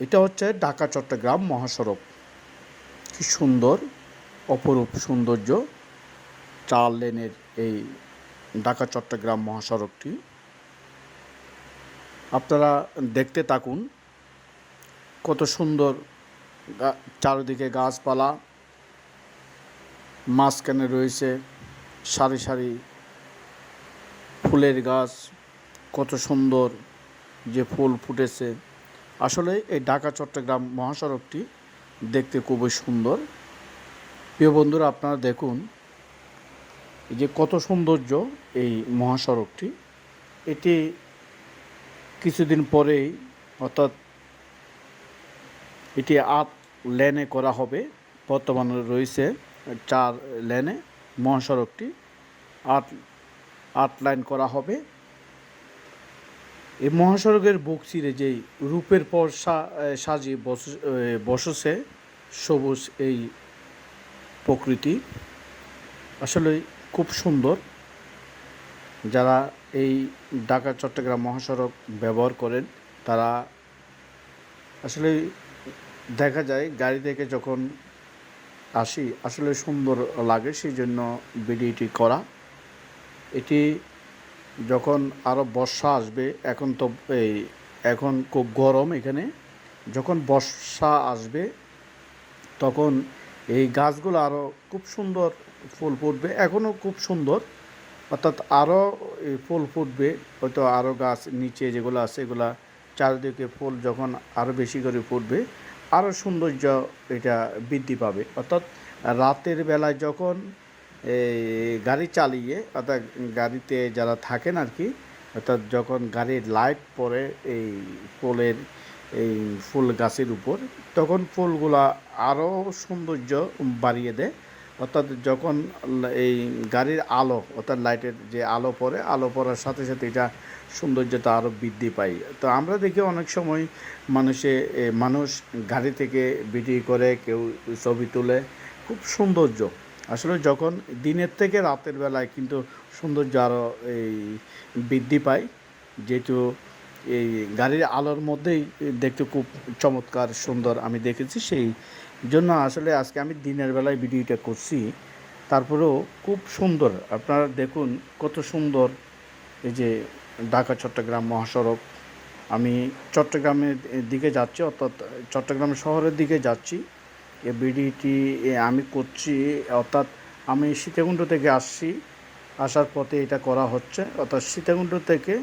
এটা হচ্ছে ঢাকা, চট্টগ্রাম মহাসড়ক। কি সুন্দর, অপরূপ সৌন্দর্য। চার লেনের এই ঢাকা, চট্টগ্রাম মহাসড়কটি। আপনারা দেখতে থাকুন কত সুন্দর চারিদিকে গাছপালা। মাঝখানে রয়েছে সারি সারি ফুলের গাছ। কত সুন্দর যে ফুল ফুটেছে। আসলে এই ঢাকা, চট্টগ্রাম মহাসড়কটি দেখতে খুবই সুন্দর। প্রিয় বন্ধুরা, আপনারা দেখুন যে কত সৌন্দর্য এই মহাসড়কটি। এটি কিছুদিন পরেই অর্থাৎ এটি আট লেনে করা হবে। বর্তমানে রয়েছে চার লেনে মহাসড়কটি। আট আট লাইন করা হবে। এই মহাসড়কের বুক চিরে যেই রূপের পর সা- এ, সাজিয়ে বস- এ, বসেছে সবুজ এই প্রকৃতি। আসলে খুব সুন্দর। যারা এই ঢাকা চট্টগ্রাম মহাসড়ক ব্যবহার করেন তারা আসলে দেখা যায় গাড়ি থেকে যখন আসি আসলে সুন্দর লাগে সেই জন্য ভিডিওটি করা। এটি যখন আরও বর্ষা আসবে, এখন তো এই, এখন খুব গরম এখানে, যখন বর্ষা আসবে, তখন এই গাছগুলো আরও খুব সুন্দর ফুল ফুটবে এখনও খুব সুন্দর। অর্থাৎ আরও ফুল ফুটবে, হয়তো আরও গাছ নিচে যেগুলো আছে, এগুলা চারিদিকে ফুল যখন আরও বেশি করে ফুটবে আরও সৌন্দর্য এটা বৃদ্ধি পাবে। অর্থাৎ রাতের বেলায় যখন গাড়ি চালিয়ে, অর্থাৎ গাড়িতে যারা থাকেন আর কি, অর্থাৎ যখন গাড়ির লাইট পড়ে এই ফুলের এই ফুল গাছের উপর, তখন ফুলগুলা আরও সৌন্দর্য বাড়িয়ে দেয়। অর্থাৎ যখন এই গাড়ির আলো, অর্থাৎ লাইটের যে আলো পড়ে, আলো পড়ার সাথে সাথে এটা সৌন্দর্যটা আরও বৃদ্ধি পায়। তো আমরা দেখি অনেক সময় মানুষে মানুষ গাড়ি থেকে ভিডিও করে, কেউ ছবি তোলে, খুব সৌন্দর্য। আসলে যখন দিনের থেকে রাতের বেলায় কিন্তু সৌন্দর্য আরও এই বৃদ্ধি পায়, যেহেতু এই গাড়ির আলোর মধ্যেই দেখতে খুব চমৎকার, সুন্দর আমি দেখেছি সেই জন্য আসলে আজকে আমি দিনের বেলায় ভিডিওটা করছি। তারপরেও খুব সুন্দর, আপনারা দেখুন কত সুন্দর এই যে ঢাকা চট্টগ্রাম মহাসড়ক। আমি চট্টগ্রামের দিকে যাচ্ছি, অর্থাৎ চট্টগ্রাম শহরের দিকে যাচ্ছি। ভিডিওটি আমি করছি, অর্থাৎ আমি সীতাকুণ্ড থেকে আসছি, আসার পথে এটা করা হচ্ছে। অর্থাৎ সীতাকুণ্ড থেকে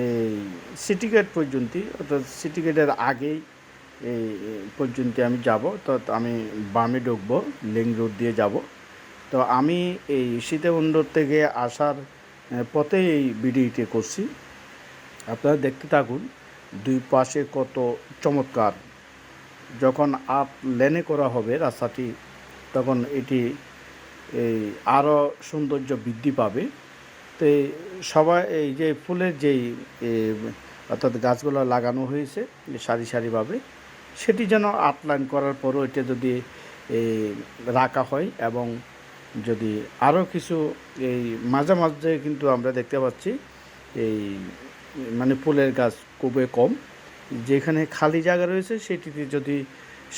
এই সিটি গেট পর্যন্ত অর্থাৎ সিটি গেটের আগেই এই পর্যন্ত আমি যাব। তো আমি বামে ঢুকবো লিং রোড দিয়ে যাব। তো আমি এই সীতাকুণ্ড থেকে আসার পথে এই ভিডিওটি করছি। আপনারা দেখতে থাকুন, দুই পাশে কত চমৎকার যখন আপ লেনে করা হবে রাস্তাটি, তখন এটি এই আরও সৌন্দর্য বৃদ্ধি পাবে। তো সবাই এই যে ফুলের যেই অর্থাৎ গাছগুলো লাগানো হয়েছে, সারি সারিভাবে, সেটি যেন আটলাইন করার পরও এটা যদি রাখা হয় এবং যদি আরও কিছু এই মাঝে মাঝে কিন্তু আমরা দেখতে পাচ্ছি এই মানে ফুলের গাছ খুবই কম। যেখানে খালি জায়গা রয়েছে, সেটিতে যদি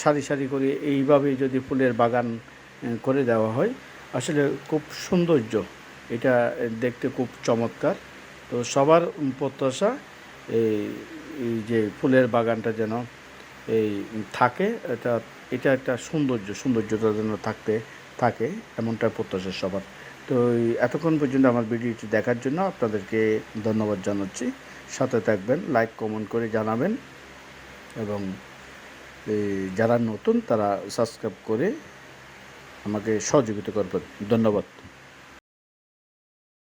সারি সারি করে এইভাবে যদি ফুলের বাগান করে দেওয়া হয়, আসলে খুব সৌন্দর্য। এটা দেখতে খুব চমৎকার। তো সবার প্রত্যাশা এই যে ফুলের বাগানটা যেন এই থাকে, এটা এটা একটা সৌন্দর্য সৌন্দর্যটা যেন থাকতে, থাকে, এমনটা প্রত্যাশা সবার। তো এতক্ষণ পর্যন্ত আমার ভিডিওটি দেখার জন্য আপনাদেরকে ধন্যবাদ জানাচ্ছি। সাথে থাকবেন লাইক কমেন্ট করে জানাবেন এবং যারা নতুন তারা সাবস্ক্রাইব করে আমাকে সহযোগিতা করবেন। ধন্যবাদ।